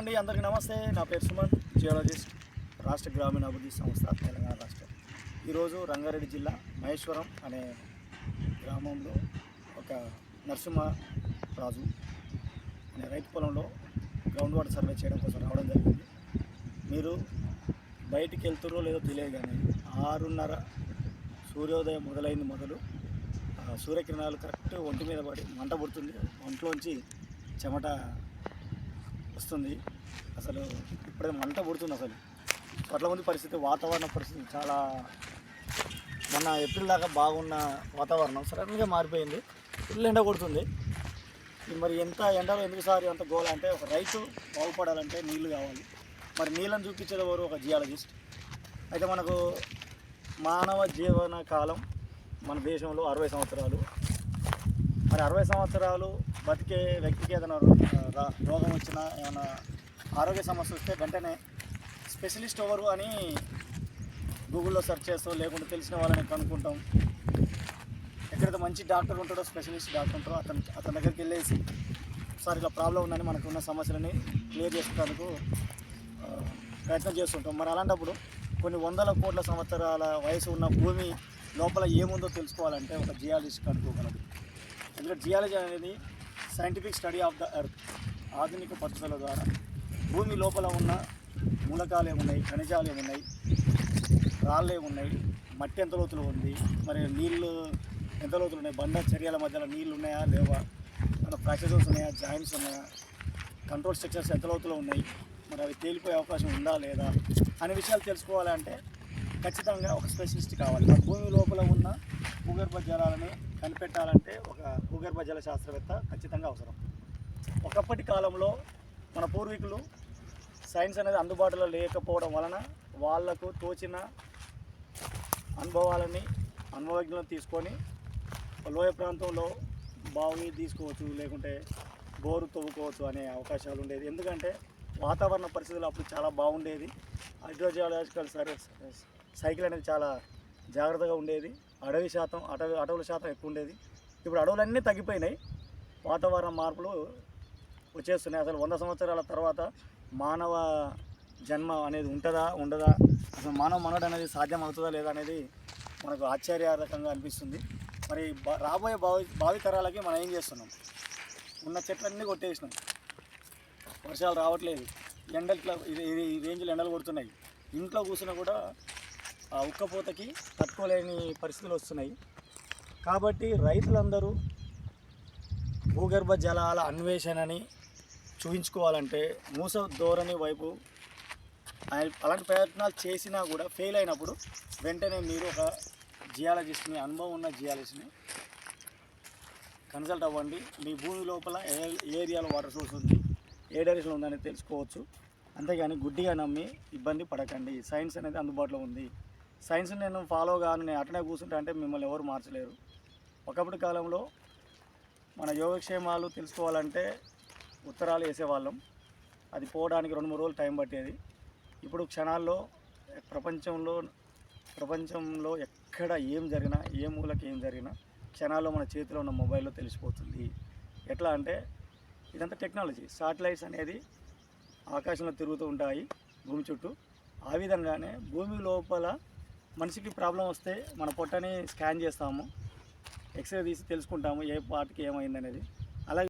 అండి. అందరికీ నమస్తే. నా పేరు సుమన్ జియోలజిస్ట్ రాష్ట్ర గ్రామీణాభివృద్ధి సంస్థ తెలంగాణ రాష్ట్రం. ఈరోజు రంగారెడ్డి జిల్లా మహేశ్వరం అనే గ్రామంలో ఒక నరసింహరాజు అనే రైతు పొలంలో గ్రౌండ్ వాటర్ సర్వే చేయడం కోసం రావడం జరిగింది. మీరు బయటికి వెళ్తుర్రో లేదో తెలియదు కానీ ఆరున్నర సూర్యోదయం మొదలైంది మొదలు. ఆ సూర్యకిరణాలు కరెక్ట్ ఒంటి మీద పడి మంట పుడుతుంది. ఒంట్లోంచి చెమట వస్తుంది. అసలు ఇప్పుడే మంట పుడుతుంది అసలు. పట్ల ముందు పరిస్థితి వాతావరణ పరిస్థితి చాలా మొన్న ఏప్రిల్ దాకా బాగున్న వాతావరణం సడన్గా మారిపోయింది. ఫుల్ ఎండ కొడుతుంది. మరి ఎంత ఎండలో ఎందుకు సారి అంత గోల అంటే ఒక రైతు బాగుపడాలంటే నీళ్ళు కావాలి. మరి నీళ్ళని చూపించేది ఎవరు? ఒక జియాలజిస్ట్. అయితే మనకు మానవ జీవన కాలం మన దేశంలో అరవై సంవత్సరాలు. మరి అరవై సంవత్సరాలు బతికే వ్యక్తికి ఏదైనా రోగం వచ్చినా ఏమైనా ఆరోగ్య సమస్య వస్తే వెంటనే స్పెషలిస్ట్ ఎవరు అని గూగుల్లో సెర్చ్ చేస్తాం లేకుంటే తెలిసిన వాళ్ళని కనుక్కుంటాం. ఎక్కడైతే మంచి డాక్టర్ ఉంటాడో స్పెషలిస్ట్ డాక్టర్ ఉంటాడో అతను అతని దగ్గరికి వెళ్ళేసి సార్ ఇలా ప్రాబ్లం ఉందని మనకు ఉన్న సమస్యలని క్లియర్ చేసుకోవడానికి ప్రయత్నం చేస్తుంటాం. మరి అలాంటప్పుడు కొన్ని వందల కోట్ల సంవత్సరాల వయసు ఉన్న భూమి లోపల ఏముందో తెలుసుకోవాలంటే ఒక జియాలజిస్ట్ కనుక్కోగలదు ఎందుకంటే జియాలజీ అనేది scientific study of the earth ఆధునిక పద్ధతుల ద్వారా. భూమి లోపల ఉన్న మూలకాలు ఏమున్నాయి ఖనిజాలు ఏమున్నాయి రాళ్ళు ఏమున్నాయి మట్టి ఎంత లోతులో ఉంది మరి నీళ్ళు ఎంత లోతులు ఉన్నాయి బండ చర్యల మధ్యలో నీళ్ళు ఉన్నాయా లేవా మన ఫ్రాక్చర్స్ ఉన్నాయా జాయింట్స్ ఉన్నాయా కంట్రోల్ స్ట్రక్చర్స్ ఎంత లోతులో ఉన్నాయి మరి అవి తేలిపోయే అవకాశం ఉందా లేదా అనే విషయాలు తెలుసుకోవాలంటే ఖచ్చితంగా ఒక స్పెషలిస్ట్ కావాలి. భూమి లోపల ఉన్న భూగర్భ జలాలను కనిపెట్టాలంటే ఒక భూగర్భ జల శాస్త్రవేత్త ఖచ్చితంగా అవసరం. ఒకప్పటి కాలంలో మన పూర్వీకులు సైన్స్ అనేది అందుబాటులో లేకపోవడం వలన వాళ్ళకు తోచిన అనుభవాలని అనుభవజ్ఞులను తీసుకొని లోయ ప్రాంతంలో బావి తీసుకోవచ్చు లేకుంటే బోరు తవ్వుకోవచ్చు అనే అవకాశాలు ఉండేది. ఎందుకంటే వాతావరణ పరిస్థితులు అప్పుడు చాలా బాగుండేది. హైడ్రోజియాలజికల్ సర్వీస్ సైకిల్ అనేది చాలా జాగ్రత్తగా ఉండేది. అడవి శాతం అటవీ అటవుల శాతం ఎక్కువ ఉండేది. ఇప్పుడు అడవులన్నీ తగ్గిపోయినాయి. వాతావరణ మార్పులు వచ్చేస్తున్నాయి. అసలు వంద సంవత్సరాల తర్వాత మానవ జన్మ అనేది ఉంటుందా ఉండదా? అసలు మానవ మనడు అనేది సాధ్యం అవుతుందా లేదా అనేది మనకు ఆశ్చర్యకరంగా అనిపిస్తుంది. మరి బా- రాబోయే భావి భావితరాలకి మనం ఏం చేస్తున్నాం? ఉన్న చెట్లన్నీ కొట్టేసినాం. వర్షాలు రావట్లేదు. ఎండలు ఇది ఇది ఈ రేంజ్లో ఎండలు కొడుతున్నాయి. ఇంట్లో కూర్చున్నా కూడా ఉక్కపోతకి తట్టుకోలేని పరిస్థితులు వస్తున్నాయి. కాబట్టి రైతులందరూ భూగర్భ జలాల అన్వేషణని చూపించుకోవాలంటే మూస ధోరణి వైపు ఆయన అలాంటి ప్రయత్నాలు చేసినా కూడా ఫెయిల్ అయినప్పుడు వెంటనే మీరు ఒక జియాలజిస్ట్ని అనుభవం ఉన్న జియాలజిస్ట్ని కన్సల్ట్ అవ్వండి. మీ భూమి లోపల ఏ ఏ ఏరియాలో వాటర్ సోర్స్ ఉంది ఏ డైరెక్షన్ ఉందని తెలుసుకోవచ్చు. అంతేగాని గుడ్డిగా నమ్మి ఇబ్బంది పడకండి. సైన్స్ అనేది అందుబాటులో ఉంది. సైన్స్ నేను ఫాలో కాను నేను అటనే కూర్చుంటా అంటే మిమ్మల్ని ఎవరు మార్చలేరు. ఒకప్పటి కాలంలో మన యోగక్షేమాలు తెలుసుకోవాలంటే ఉత్తరాలు వేసేవాళ్ళం. అది పోవడానికి రెండు మూడు రోజులు టైం పట్టేది. ఇప్పుడు క్షణాల్లో ప్రపంచంలో ప్రపంచంలో ఎక్కడ ఏం జరిగినా ఏ మూలకి ఏం జరిగినా క్షణాల్లో మన చేతిలో ఉన్న మొబైల్లో తెలిసిపోతుంది. ఎట్లా అంటే ఇదంతా టెక్నాలజీ. శాటిలైట్స్ అనేది ఆకాశంలో తిరుగుతూ ఉంటాయి భూమి చుట్టూ. ఆ విధంగానే భూమి లోపల మనిషికి ప్రాబ్లం వస్తే మన పొట్టని స్కాన్ చేస్తాము ఎక్స్రే తీసి తెలుసుకుంటాము ఏ పార్ట్కి ఏమైంది అనేది అలాగే